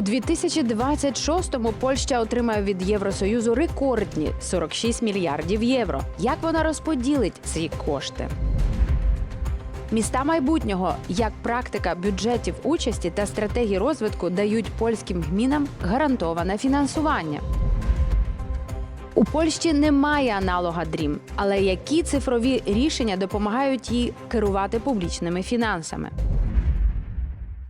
У 2026-му Польща отримає від Євросоюзу рекордні 46 мільярдів євро. Як вона розподілить ці кошти? Міста майбутнього як практика бюджетів участі та стратегії розвитку дають польським гмінам гарантоване фінансування. У Польщі немає аналога DREAM, але які цифрові рішення допомагають їй керувати публічними фінансами?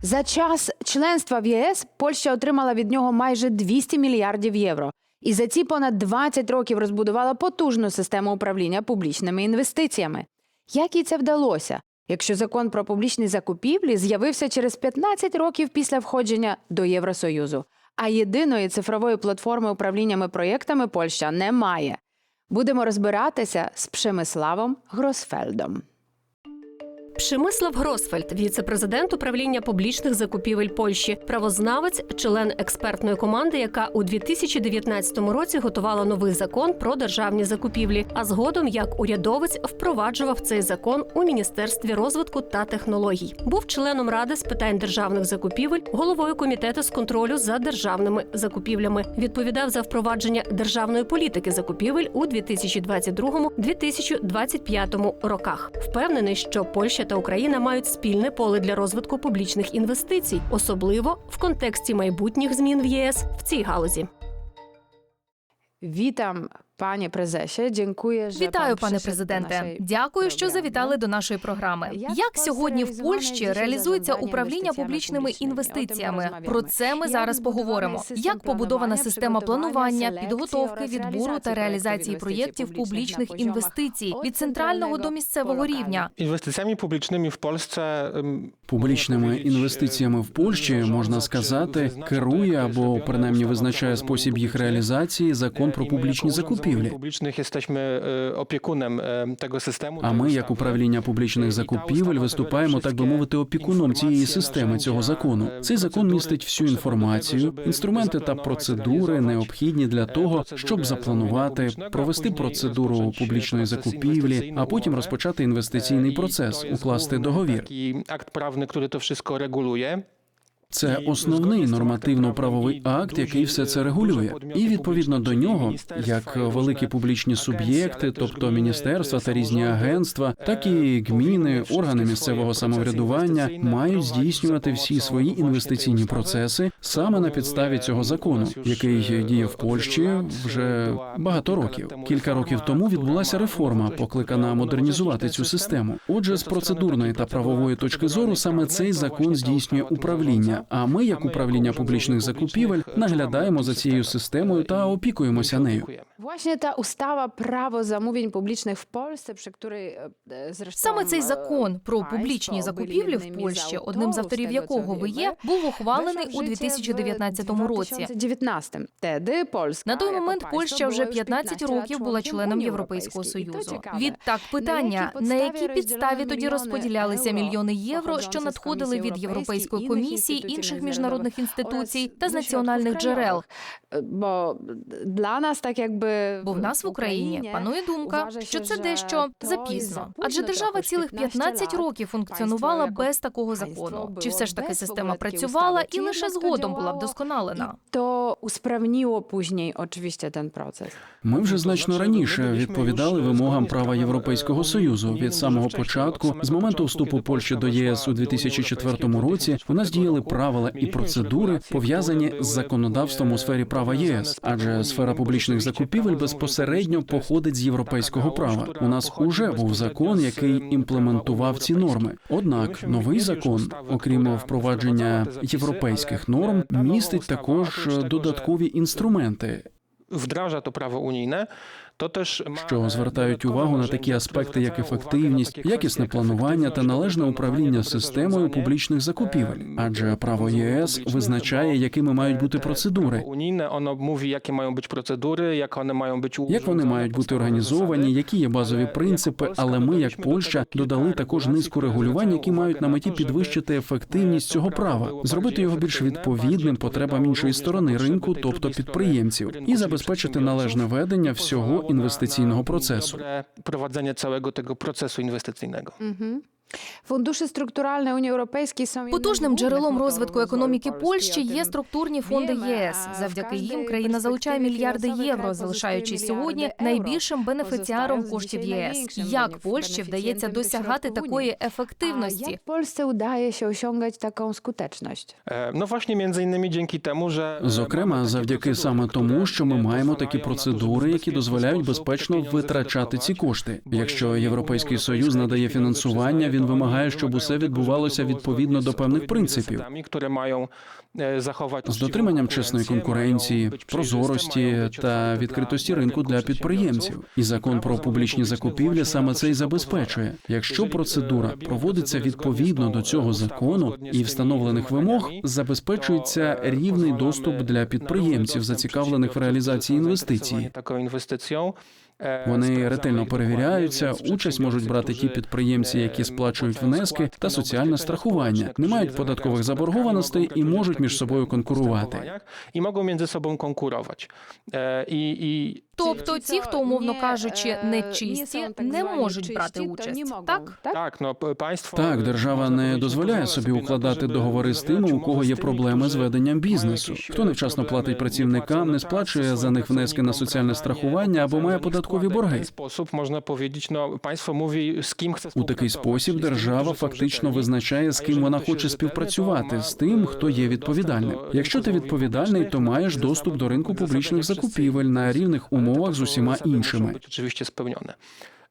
За час членства в ЄС Польща отримала від нього майже 200 мільярдів євро. І за ці понад 20 років розбудувала потужну систему управління публічними інвестиціями. Як їй це вдалося, якщо закон про публічні закупівлі з'явився через 15 років після входження до Євросоюзу, а єдиної цифрової платформи управліннями проєктами Польща не має? Будемо розбиратися з Пшемиславом Гросфельдом. Пшемислав Гросфельд, віце-президент управління публічних закупівель Польщі, правознавець, член експертної команди, яка у 2019 році готувала новий закон про державні закупівлі. А згодом, як урядовець, впроваджував цей закон у міністерстві розвитку та технологій. Був членом ради з питань державних закупівель, головою комітету з контролю за державними закупівлями. Відповідав за впровадження державної політики закупівель у 2022-2025 роках. Впевнений, що Польща та Україна мають спільне поле для розвитку публічних інвестицій, особливо в контексті майбутніх змін в ЄС в цій галузі. Witam, prezesie. Dziękuję, że Вітаю, пане президенте. Дякую, що завітали до нашої програми. Як сьогодні в Польщі реалізується управління публічними інвестиціями? Про це ми зараз поговоримо. Як побудована система планування, підготовки, відбору та реалізації проєктів публічних інвестицій від центрального до місцевого рівня? Інвестиціями публічними в Польщі ем, Публічними інвестиціями в Польщі можна сказати, керує або принаймні визначає спосіб їх реалізації закон про публічні закупівлі. Е, е. А ми, як управління публічних закупівель, виступаємо так би мовити опікуном цієї системи цього закону. Цей закон містить всю інформацію, інструменти та процедури, необхідні для того, щоб запланувати, провести процедуру публічної закупівлі, а потім розпочати інвестиційний процес, укласти договір. Акт правний, який то wszystko регулює. Це основний нормативно-правовий акт, який все це регулює, і відповідно до нього, як великі публічні суб'єкти, тобто міністерства та різні агентства, так і гміни, органи місцевого самоврядування мають здійснювати всі свої інвестиційні процеси саме на підставі цього закону, який діє в Польщі вже багато років. Кілька років тому відбулася реформа, покликана модернізувати цю систему. Отже, з процедурної та правової точки зору саме цей закон здійснює управління. А ми, як управління публічних закупівель, наглядаємо за цією системою та опікуємося нею. Właśnie ta ustawa Prawo Zamówień Publicznych w Polsce, przy której zresztą Саме цей закон про публічні закупівлі в Польщі, одним з авторів якого ви є, був ухвалений у w życie w 2019 році. 2019. Wtedy Polska, На той момент Польща вже było 15 15 років була членом Європейського союзу. Відтак питання, на якій підставі тоді розподілялися мільйони євро, що надходили від Європейської комісії, інших міжнародних інституцій та з національних джерел? Бо для нас так якби Бо в нас в Україні панує думка, що це дещо запізно, адже держава цілих 15 років функціонувала без такого закону. Чи все ж таки система працювала і лише згодом була вдосконалена? To usprawniło później oczywiście ten proces. Ми вже значно раніше відповідали вимогам права Європейського союзу. Від самого початку, з моменту вступу Польщі до ЄС у 2004 році, у нас діяли правила і процедури пов'язані з законодавством у сфері права ЄС, адже сфера публічних закупівель безпосередньо походить з європейського права. У нас уже був закон, який імплементував ці норми. Однак новий закон, окрім впровадження європейських норм, містить також додаткові інструменти, то право унійне, що звертають увагу на такі аспекти, як ефективність, якісне планування та належне управління системою публічних закупівель. Адже право ЄС визначає, якими мають бути процедури, воно mówi, jakie mają być procedury, jak one mają być як вони мають бути організовані, які є базові принципи. Але ми, як Польща, додали також низку регулювань, які мають на меті підвищити ефективність цього права, зробити його більш відповідним потребам іншої сторони ринку, тобто підприємців, і забезпечити належне ведення всього інвестиційного procesu. Dobre prowadzenie całego tego procesu inwestycyjnego. Mhm. Europejskiej są jednym z Потужним джерелом розвитку rozwoju економіки. Польщі є структурні фонди ЄС. Завдяки їм країна залучає мільярди євро, kraj залишаючись сьогодні найбільшим euro, бенефіціаром коштів ЄС. największym Як Польщі вдається досягати такої ефективності? się osiągać taką skuteczność? E, No właśnie między innymi dzięki temu, że Зокрема, завдяки саме тому, що ми маємо такі процедури, які дозволяють безпечно витрачати ці кошти. Якщо Європейський Союз надає фінансування, він to вимагає, щоб усе відбувалося відповідно до певних принципів. з дотриманням чесної конкуренції, прозорості та відкритості ринку для підприємців. І закон про публічні закупівлі саме це й забезпечує. Якщо процедура проводиться відповідно до цього закону і встановлених вимог, забезпечується рівний доступ для підприємців, зацікавлених в реалізації інвестиції. Е, Вони ретельно перевіряються. Участь можуть брати ті підприємці, які сплачують внески та соціальне страхування, не мають податкових заборгованостей і можуть між собою конкурувати. І можуть між собою конкурувати. Е, і Тобто ті, хто умовно кажучи, е, нечисті, не можуть брати участь. Так? так, ну. Так, держава не дозволяє собі укладати договори з тими, у кого є проблеми з веденням бізнесу. Хто невчасно платить працівникам, не сплачує за них внески на соціальне страхування або має податкові борги. спосіб можна ну, państwo з ким chce У такий спосіб держава фактично визначає, з ким вона хоче співпрацювати, з тим, хто є відповідальним. Якщо ти відповідальний, то маєш доступ до ринку публічних закупівель на рівних умовах з усіма іншими.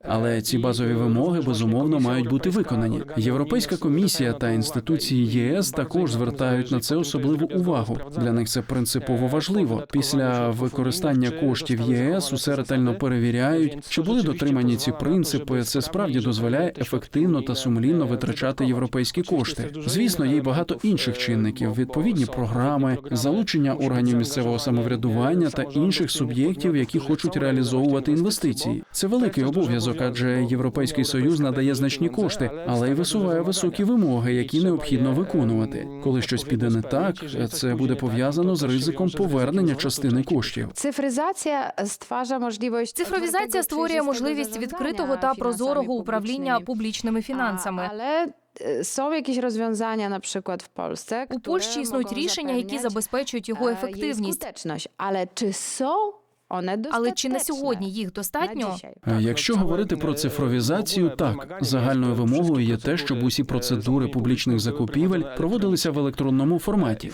Але ці базові вимоги безумовно мають бути виконані. Європейська комісія та інституції ЄС також звертають на це особливу увагу. Для них це принципово важливо. Після використання коштів ЄС усе ретельно перевіряють, чи були дотримані ці принципи. Це справді дозволяє ефективно та сумлінно витрачати європейські кошти. Звісно, є й багато інших чинників: відповідні програми, залучення органів місцевого самоврядування та інших суб'єктів, які хочуть реалізовувати інвестиції. Це великий обов'язок, адже Європейський Союз надає значні кошти, але й висуває високі вимоги, які необхідно виконувати. Коли щось піде не так, це буде пов'язано з ризиком повернення частини коштів. Cyfryzacja stwarza możliwość Цифровізація створює можливість відкритого та прозорого управління публічними фінансами. Але е, są jakieś rozwiązania, na przykład У Польщі існують рішення, які забезпечують його е, ефективність. czy są one Але чи на сьогодні їх достатньо? Е, Якщо говорити про цифровізацію, так загальною вимогою є те, щоб усі процедури публічних закупівель проводилися в електронному форматі.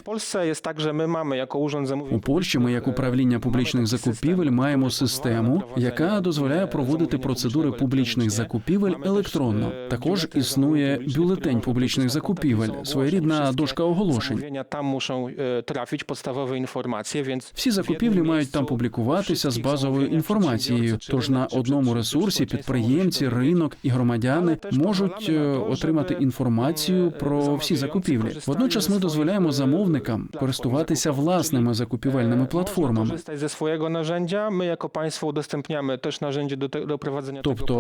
У Польщі ми, як управління публічних закупівель, маємо систему, яка дозволяє проводити процедури публічних закупівель електронно. Також існує бюлетень публічних закупівель, своєрідна дошка оголошень. Zamówienia tam muszą e, trafić podstawowe Всі закупівлі мають там публікуватися з базовою інформацією. Тож на одному ресурсі підприємці, ринок і громадяни можуть е, отримати інформацію про всі закупівлі. Водночас ми дозволяємо замовникам користуватися власними закупівельними платформами. My jako państwo udostępniamy też narzędzie do, te, do prowadzenia tego Тобто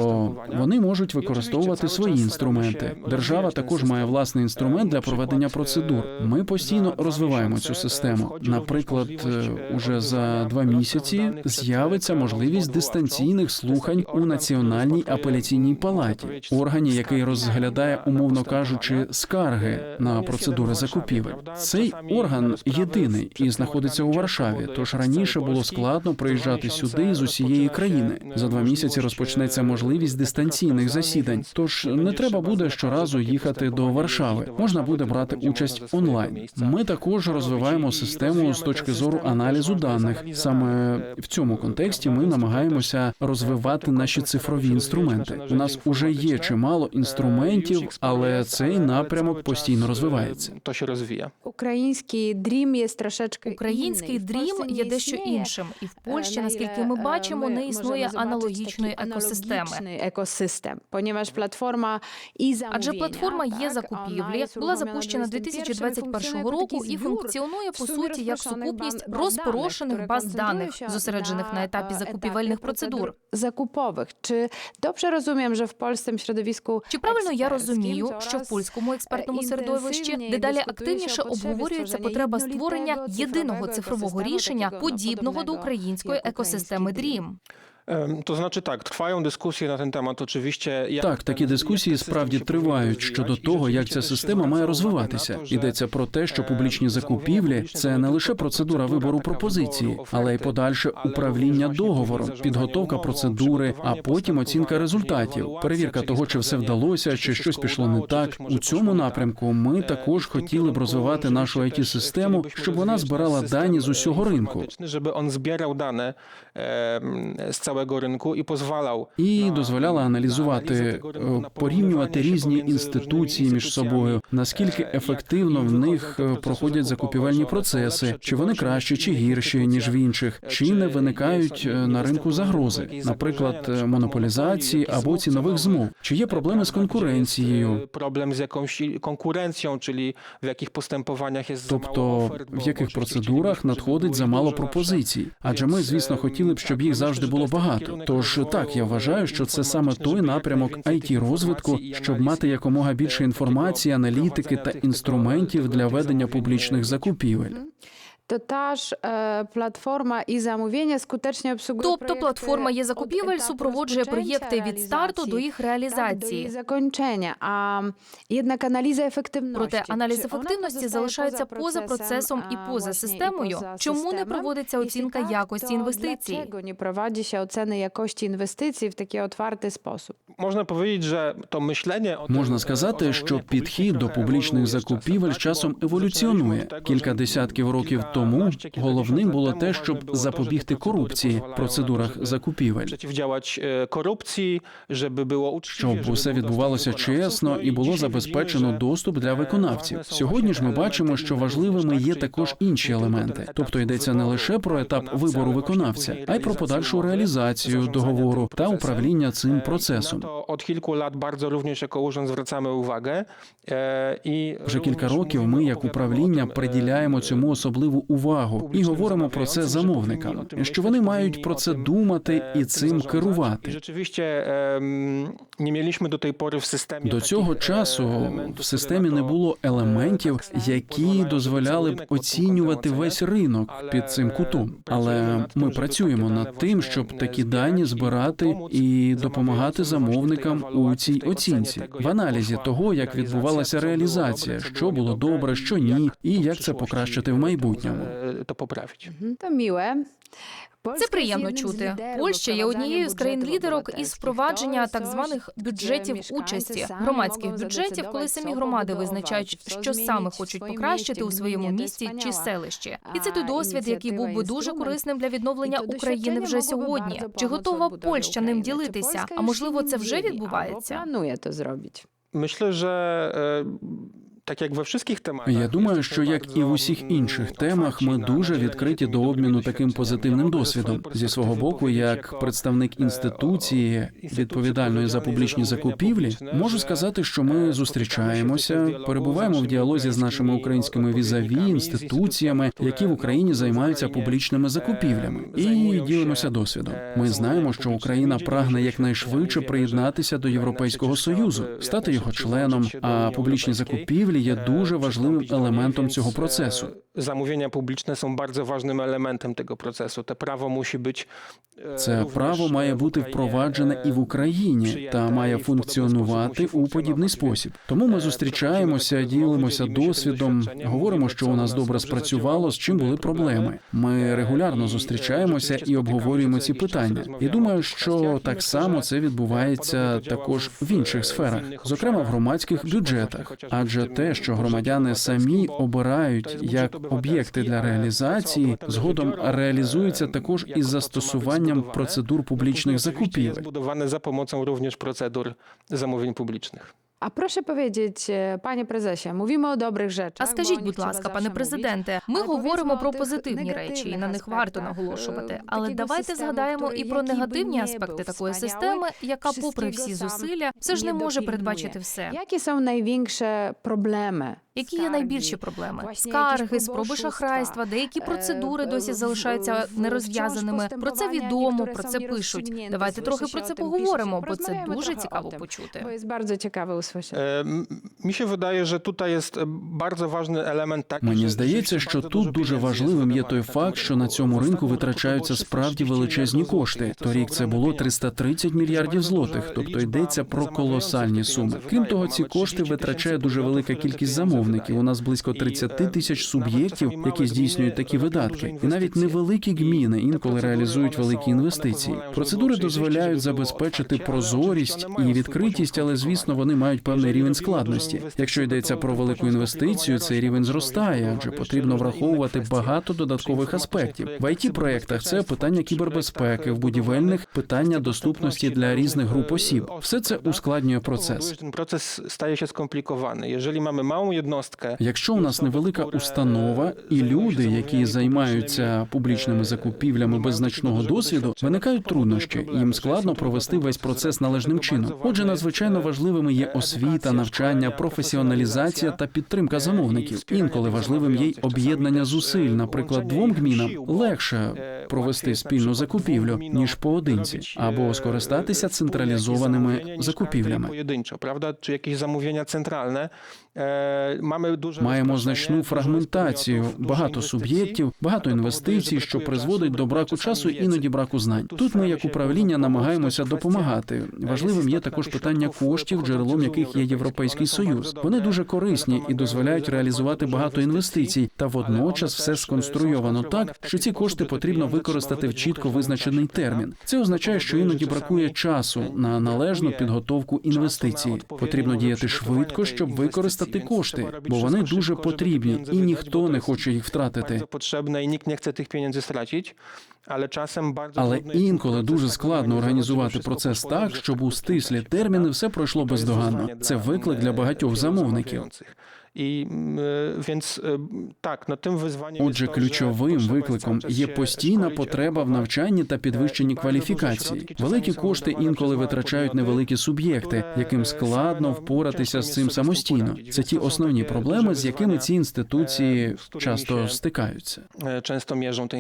вони можуть використовувати свої інструменти. Держава також має власний інструмент для проведення процедур. Ми постійно розвиваємо цю систему. Наприклад, е, уже за два місяці з'явиться можливість дистанційних слухань у національній апеляційній палаті, органі, який розглядає, умовно кажучи, скарги на процедури закупівель. Цей орган єдиний і знаходиться у Варшаві. Тож раніше було складно приїжджати сюди з усієї країни. За два місяці розпочнеться можливість дистанційних засідань. Тож не треба буде щоразу їхати до Варшави. Можна буде брати участь онлайн. Ми також розвиваємо систему з точки зору аналізу даних. Саме в цьому контексті ми намагаємося розвивати наші цифрові інструменти. У нас уже є чимало інструментів, але цей напрямок постійно розвивається. To się rozwija. Український дрім є трошечки Український дрім є дещо іншим, і в Польщі, наскільки ми е, бачимо, не існує аналогічної екосистеми. екосистем, поnieważ платформа і Адже платформа є закупівлі, була запущена 2021 2021 року і функціонує по суті як сукупність розпорошених баз даних, зосереджених на етапі закупівельних процедур. закупових. Чи добре розуміємо, що в польському середовіску Чи правильно я розумію, що в польському експертному е, середовищі дедалі активніше обговорюється потреба створення єдиного цифрового рішення, подібного до української екосистеми ДРІМ. DREAM? Em, To znaczy tak, trwają dyskusje na ten temat oczywiście. jak Так, такі дискусії справді тривають щодо того, як ця система має розвиватися. Йдеться про те, що е, публічні закупівлі це не лише процедура вибору пропозиції, але й подальше управління договором, підготовка процедури, а потім оцінка результатів, перевірка того, чи все вдалося, чи щось пішло не так. У цьому напрямку ми також хотіли б розвивати нашу it систему щоб вона збирала дані з усього ринку żeby on zbierał dane em, z całego rynku i pozwalał і дозволяла аналізувати, е, порівнювати різні інституції між собою, наскільки ефективно в них е, проходять закупівельні процеси, чи вони кращі чи гірші ніж в інших, чи не виникають е, на ринку загрози, наприклад, е, монополізації або цінових змов, чи є проблеми з конкуренцією. i- konkurencją, czyli w jakich postępowaniach jest za mało Тобто в яких процедурах надходить było за ich мало dużo пропозицій? Адже ми, звісно, е, хотіли б, щоб їх завжди було jest багато. Тож так, я вважаю, що це саме той напрямок it розвитку, щоб мати якомога більше інформації, аналітики та інструментів для ведення публічних закупівель. To ta ж е, платформа і замовлення скутечно обслуговує Тобто платформа є закупівель супроводжує проєкти від старту до реалізації, їх так, до реалізації. закінчення. А jednak аналіз ефективності. Проте аналіз ефективності залишається поза процесом і поза системою. поза Чому не проводиться оцінка якості інвестицій? Dlaczego nie prowadzi się oceny jakości inwestycji w taki otwarty sposób? Можна powiedzieć, że to myślenie o tym, Можна сказати, що підхід до публічних закупівель tak? часом еволюціонує. Кілька десятків років тому головним було те, щоб запобігти корупції в процедурах закупівель. było uczciwie, Щоб усе відбувалося чесно і було забезпечено доступ для е, виконавців. Сьогодні ж ми бачимо, що важливими є також інші елементи. Тобто йдеться не лише про етап вибору виконавця, а й про подальшу реалізацію договору та управління цим і процесом. Na to od kilku lat bardzo również jako i Вже кілька років ми, як управління, приділяємо цьому особливу увагу і говоримо про це замовникам, що вони мають про це думати і цим керувати. До цього часу в системі не було елементів, які дозволяли б оцінювати весь ринок під цим е, кутом. Але ми працюємо над тим, щоб е, такі дані збирати і допомагати замовникам у цій оцінці, в аналізі того, як реалізація, відбувалася реалізація, що було добре, що ні, і як це покращити в майбутньому. To poprawić. Мгм, То міле. Це приємно чути. Польща є однією з країн-лідерок із впровадження так званих бюджетів участі, громадських бюджетів, коли самі громади визначають, що саме хочуть покращити у своєму місті чи селищі. І це той досвід, який був би дуже корисним для відновлення України вже сьогодні. Чи готова Польща ним ділитися? А можливо, це вже відбувається? Планує то зробити. Myślę, że tak jak we wszystkich tematach. Я думаю, що як і в усіх інших темах, ми дуже відкриті до обміну таким позитивним досвідом. Зі свого боку, як представник е, інституції, інституції, відповідальної за публічні закупівлі, можу сказати, що ми зустрічаємося, перебуваємо в діалозі з нашими українськими візаві, інституціями, які в Україні займаються публічними закупівлями, і ділимося досвідом. Ми знаємо, що Україна прагне якнайшвидше приєднатися до Європейського союзу, стати його членом. А публічні закупівлі є дуже важливим елементом цього процесу. Zamówienia publiczne są bardzo ważnym elementem tego procesu. Te prawo musi być. e, Це право e, має бути впроваджене і в Україні та має функціонувати у подібний спосіб. Тому ми зустрічаємося, ділимося досвідом, говоримо, що у нас добре спрацювало, з чим були проблеми. Ми регулярно зустрічаємося і обговорюємо ці питання. І думаю, що так само це відбувається також в інших сферах, зокрема в громадських бюджетах. Адже те, що громадяни самі обирають як об'єкти для реалізації, згодом реалізується також із застосуванням процедур публічних закупівель. zbudowane за допомогою również процедур замовлень publicznych. А прошу powiedzieć, е, пані prezesie, mówimy o dobrych rzeczach. А скажіть, будь ласка, пане президенте, ми говоримо про позитивні речі, і на них варто наголошувати. е, Але давайте згадаємо і про негативні аспекти такої системи, яка, попри всі зусилля, все ж не може передбачити все. Які са найбільші problemy? Які є найбільші проблеми? Скарги, спроби шахрайства, деякі Е, процедури досі залишаються нерозв'язаними. Про це відомо, про це пишуть. Давайте трохи про це поговоримо, бо це дуже цікаво почути. Mi się wydaje, że tutaj jest e, bardzo ważny element taki. Мені здається, що тут дуже важливим є той факт, що на цьому ринку витрачаються справді величезні кошти. Торік це було pieniądze. 330 мільярдів злотих. Тобто йдеться про колосальні суми. Крім того, ці кошти витрачає дуже велика кількість замовників. У нас близько 30 тисяч суб'єктів, які здійснюють такі видатки, і навіть невеликі гміни інколи реалізують великі інвестиції. Процедури дозволяють забезпечити прозорість і відкритість, але звісно вони мають певний рівень складності. Якщо йдеться про велику інвестицію, цей рівень зростає, адже потрібно враховувати багато додаткових аспектів. В it проєктах це питання кібербезпеки, в будівельних питання доступності для різних груп осіб. Все це ускладнює процес. Proces staje się skomplikowany. Jeżeli mamy małą jednostkę, Якщо у нас невелика установа і люди, які займаються публічними закупівлями без значного досвіду, виникають труднощі. Їм складно провести весь процес належним чином. Отже, надзвичайно важливими є освіта, навчання, професіоналізація та підтримка замовників. Інколи важливим є й об'єднання зусиль. Наприклад, двом гмінам легше провести спільну закупівлю ніж поодинці, або скористатися централізованими закупівлями. Pojedynczo, prawda? Czy jakieś zamówienia centralne. Mamy Маємо значну фрагментацію, багато суб'єктів, багато інвестицій, що призводить до браку часу, іноді браку знань. Тут ми, як управління, намагаємося допомагати. Важливим є також питання коштів, джерелом яких є європейський союз. Вони дуже корисні і дозволяють реалізувати багато інвестицій, та водночас все сконструйовано так, що ці кошти потрібно використати в чітко визначений термін. Це означає, що іноді бракує часу на належну підготовку інвестицій. Потрібно діяти швидко, щоб використати кошти, бо вони дуже потрібні, і ніхто не хоче їх втратити. Але trudno jest інколи дуже складно організувати процес так, щоб у стислі терміни все пройшло бездоганно. Це виклик для e, багатьох замовників. E, więc e, tak, no tym Отже, jest to, że ключовим викликом є постійна потреба в навчанні та підвищенні кваліфікації. Великі кошти інколи витрачають невеликі суб'єкти, яким складно впоратися з цим sobie z tym самостійно. Це ті основні проблеми, з якими ці інституції часто стикаються. e, często mierzą te.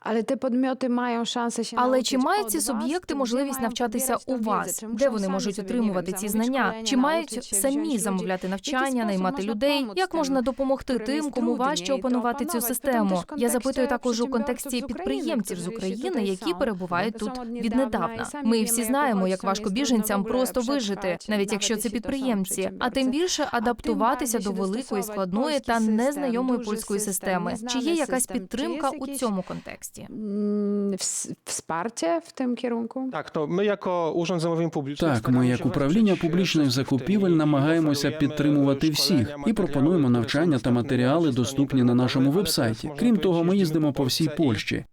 Але те подмioty мають шанси ще Але чи мають ці суб'єкти можливість навчатися у вас? Де вони можуть отримувати ці знання? Чи мають самі замовляти навчання, наймати можна людей? Як можна допомогти тим, кому важче опанувати цю систему? Я запитую також у контексті підприємців з України, які перебувають тут віднедавна. Ми всі знаємо, як важко біженцям просто вижити, навіть якщо це підприємці, а тим більше адаптуватися до великої, складної та незнайомої польської системи. Чи є якась підтримка у цьому контексті? Wsparcie w tym kierunku? Tak, to my jako Urząd Zamówień Publicznych Так, ми, як управління публічних закупівель, намагаємося підтримувати всіх і пропонуємо навчання та матеріали, доступні на нашому вебсайті. Крім того, ми їздимо по всій Польщі.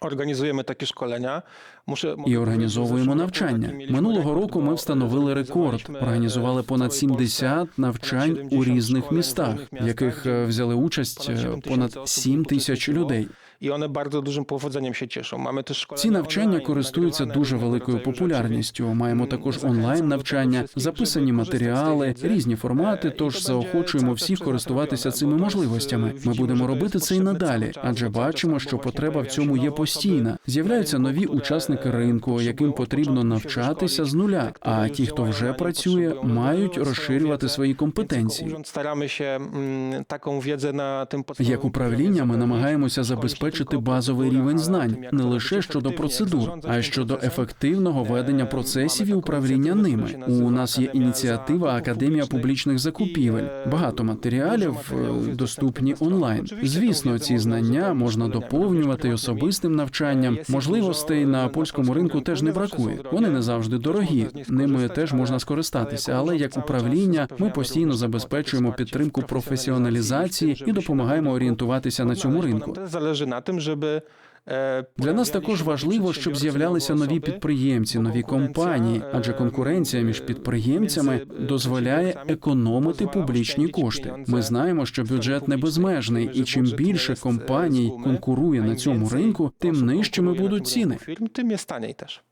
Організуємо такі школення І організовуємо навчання. Минулого року ми встановили рекорд. Організували понад 70 навчань у різних містах, в яких е, взяли участь е, понад 7 тисяч людей. І вони bardzo dużym powodzeniem się cieszą. Mamy też Ці навчання користуються дуже великою популярністю. Маємо також онлайн навчання, записані матеріали, різні формати. Е, і Тож то заохочуємо всіх користуватися цими можливостями. е, Ми будемо робити це й potrzebne надалі, адже бачимо, що потреба в цьому є постійна. З'являються нові учасники е, ринку, яким потрібно навчатися з нуля. А ті, хто вже працює, мають розширювати свої компетенції. mm, Як управління, ми намагаємося szkolić забезпечити базовий рівень знань не лише щодо процедур, а й щодо ефективного ведення процесів і управління ними. У нас є ініціатива Академія публічних. закупівель. Багато матеріалів е, доступні онлайн. Звісно, ці знання можна доповнювати особистим навчанням. Можливостей на польському ринку теж не бракує. Вони не завжди дорогі. Ними теж можна скористатися. але як управління, ми постійно забезпечуємо підтримку професіоналізації і допомагаємо орієнтуватися на цьому ринку. Nam тим, щоб tym, żeby е, Для нас також важливо, щоб з'являлися нові підприємці, нові компанії, е, адже конкуренція між е, підприємцями дозволяє економити публічні кошти. Ми знаємо, що бюджет не безмежний, і чим більше компаній конкурує на цьому ринку, тим нижчими будуть ціни. Тим є też.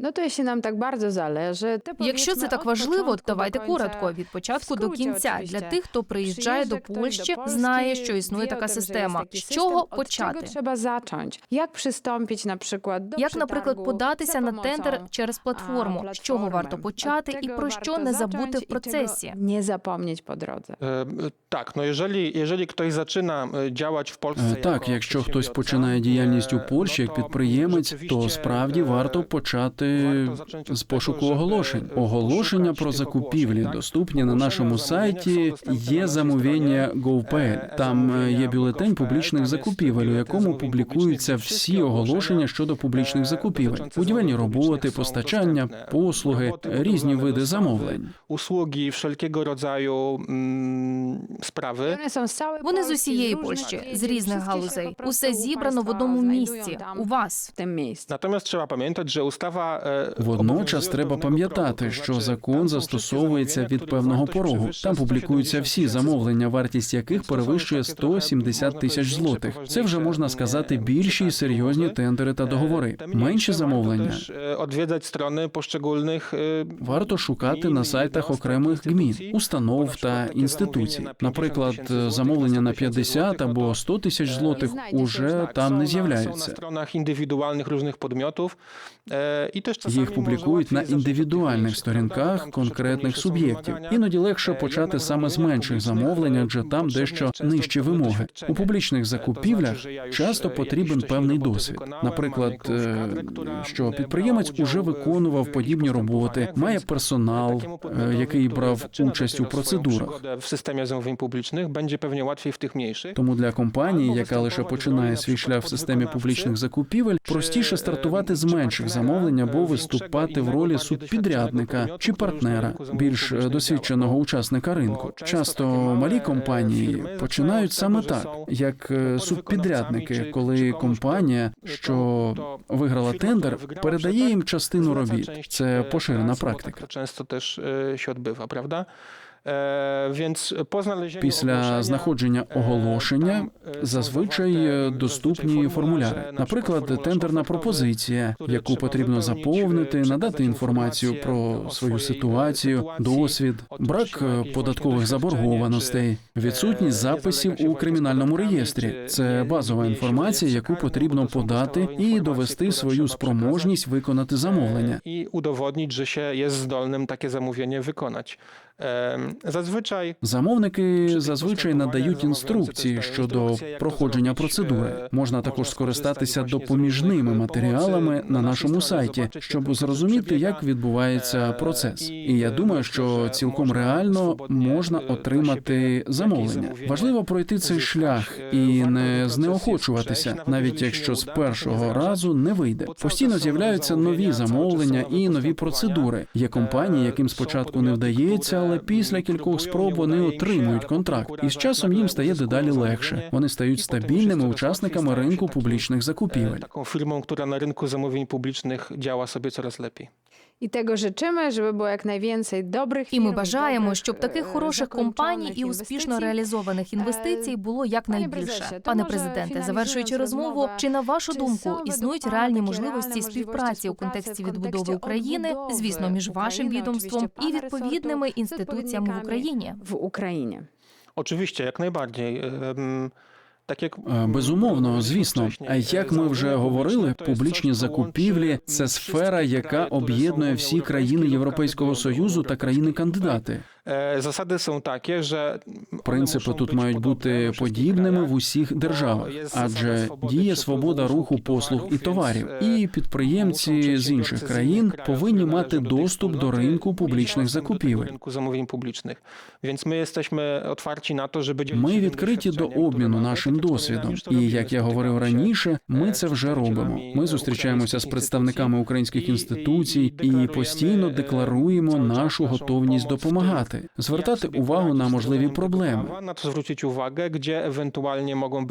No to jeśli nam tak bardzo zależy, to Якщо це так важливо, давайте коротко від початку до кінця. Для тих, хто приїжджає до Польщі, знає, що існує така система. З чого почати? Zacząć? Jak przystąpić na przykład do Як, наприклад, податися на тендер через платформу? З чого варто почати і про що не забути в процесі? Nie zapomnieć po drodze. E, Tak, no jeżeli, jeżeli ktoś zaczyna e, działać w Polsce. Е, Так, якщо хтось починає діяльність у Польщі як підприємець, то справді варто почати з пошуку оголошень. e, Оголошення про закупівлі доступні на нашому сайті. Є замовлення. GovPL. Там е, є бюлетень публічних закупівель, у якому публікуються всі оголошення щодо публічних закупівель, будівельні роботи, постачання, послуги, різні види замовлень. Wszelkiego rodzaju mm, sprawy. Вони з усієї Польщі, з різних галузей. Усе зібрано в одному місці у вас. tym miejscu. Natomiast trzeba pamiętać, że ustawa e, Водночас треба пам'ятати, що закон застосовується від певного порогу. Там публікуються всі замовлення, вартість яких перевищує знову таки 170 тисяч злотих. Це вже можна сказати більші і серйозні тендери та договори. Менші замовлення poszczególnych e, Варто шукати на сайтах окремих гмін, установ та інституцій. замовлення на 50 Наприклад, замовлення на 100 50 або то 100 тисяч злотих уже там не з'являються. podmiotów e, i też czasami Їх публікують на індивідуальних сторінках конкретних суб'єктів. Іноді легше Е, почати саме з менших публічних, замовлень, е, адже там дещо нижчі вимоги. У публічних Е, закупівлях часто е, потрібен певний досвід. Наприклад, е, що е, підприємець уже виконував подібні роботи, має персонал, е, який брав участь у процедурах. przygodę w systemie zamówień publicznych, będzie pewnie łatwiej w. Тому для компанії, яка лише починає свій шлях в системі публічних закупівель, простіше е, стартувати з менших е, або виступати в ролі субпідрядника чи партнера, більш досвідченого учасника ринку. Часто Часто малі, е, компанії починають саме так, як е, субпідрядники, коли компанія, що виграла тендер, передає їм частину робіт. Це поширена практика. Tak to często też e, E, Після знаходження e, оголошення e, зазвичай е, доступні формуляри, наприклад, тендерна пропозиція, яку потрібно заповнити, e, надати інформацію про свою e, ситуацію, досвід, брак е, податкових заборгованостей, відсутність е, записів у кримінальному реєстрі. Це базова інформація, яку потрібно подати і довести свою спроможність виконати замовлення. E, i udowodnić, że się jest zdolnym takie zamówienie Em, Zazwyczaj Замовники зазвичай надають інструкції щодо проходження процедури. Можна також скористатися допоміжними матеріалами на нашому сайті, щоб зрозуміти, як відбувається процес. І я думаю, що цілком реально можна отримати замовлення. Важливо пройти цей шлях і не знеохочуватися, навіть якщо з першого разу не вийде. Постійно з'являються нові замовлення і нові процедури. Є компанії, яким спочатку не вдається, але після кількох спроб вони отримують контракт, і з часом їм стає дедалі легше. Вони стають стабільними учасниками ринку публічних закупівель. taką firmą, яка на ринку замовлень публічних діяла собі зараз lepiej. І tego życzymy, żeby było jak najwięcej dobrych І ми бажаємо, щоб е, таких хороших компаній і успішно реалізованих інвестицій було якнайбільше. Пане президенте, завершуючи розмову, чи на вашу думку існують реальні можливості співпраці у контексті відбудови України, звісно, між вашим відомством і відповідними інституціями в Україні? w Ukrainie? Oczywiście, jak najbardziej. Em, як Е, Безумовно, звісно. А як ми вже говорили, публічні закупівлі це сфера, яка об'єднує всі країни Європейського союзу та країни-кандидати. Takie, Принципи тут мають бути подібними в усіх державах, адже діє свобода руху послуг і товарів, і підприємці з інших країн повинні мати доступ до ринку публічних закупівель. Ми відкриті до обміну нашим досвідом. І як я говорив раніше, ми е, це вже робимо. Ми е, зустрічаємося з представниками українських інституцій і постійно е, декларуємо нашу готовність pomoc звертати увагу на можливі проблеми. prawa, Na to zwrócić uwagę, gdzie ewentualnie mogą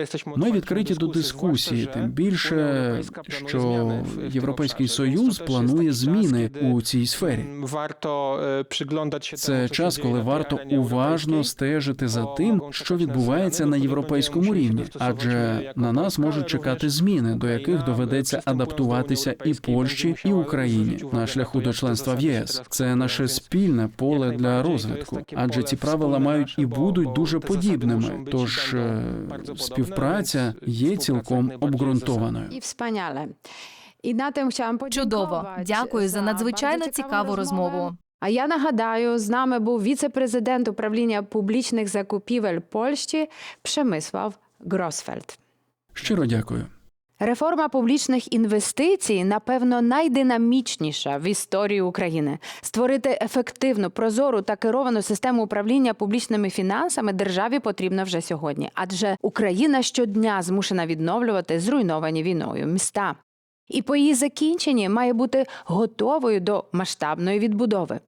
jesteśmy Ми відкриті до дискусії, тим більше, що Європейський Союз планує зміни у цій сфері. Варто е, Це час, коли варто уважно стежити за тим, що відбувається на європейському рівні, адже на нас можуть чекати зміни, до яких доведеться адаптуватися і Польщі, і Україні на шляху до членства в ЄС. Це наше спільне поле для розвитку, адже ці правила мають і будуть дуже подібними. i Тож е, співпраця є цілком обґрунтованою. І wspaniale. І на тим chciałam Чудово. Дякую за надзвичайно цікаву розмову. А я нагадаю, з нами був віце-президент управління публічних закупівель Польщі Пшемислав Гросфельд. Щиро дякую. Реформа публічних інвестицій, напевно, найдинамічніша в історії України. Створити ефективну, прозору та керовану систему управління публічними фінансами державі потрібно вже сьогодні, адже Україна щодня змушена відновлювати зруйновані війною міста. І по її закінченні має бути готовою до масштабної відбудови.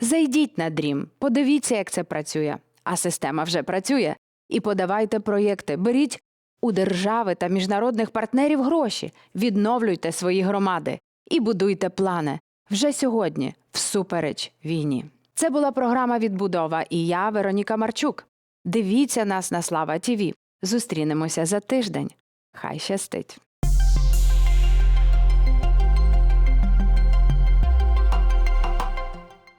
Зайдіть на дрім, подивіться, як це працює. А система вже працює. І подавайте проєкти, беріть у держави та міжнародних партнерів гроші, відновлюйте свої громади і будуйте плани вже сьогодні, всупереч війні. Це була програма Відбудова і я, Вероніка Марчук. Дивіться нас на Слава ТІВІ. Зустрінемося за тиждень. Хай щастить!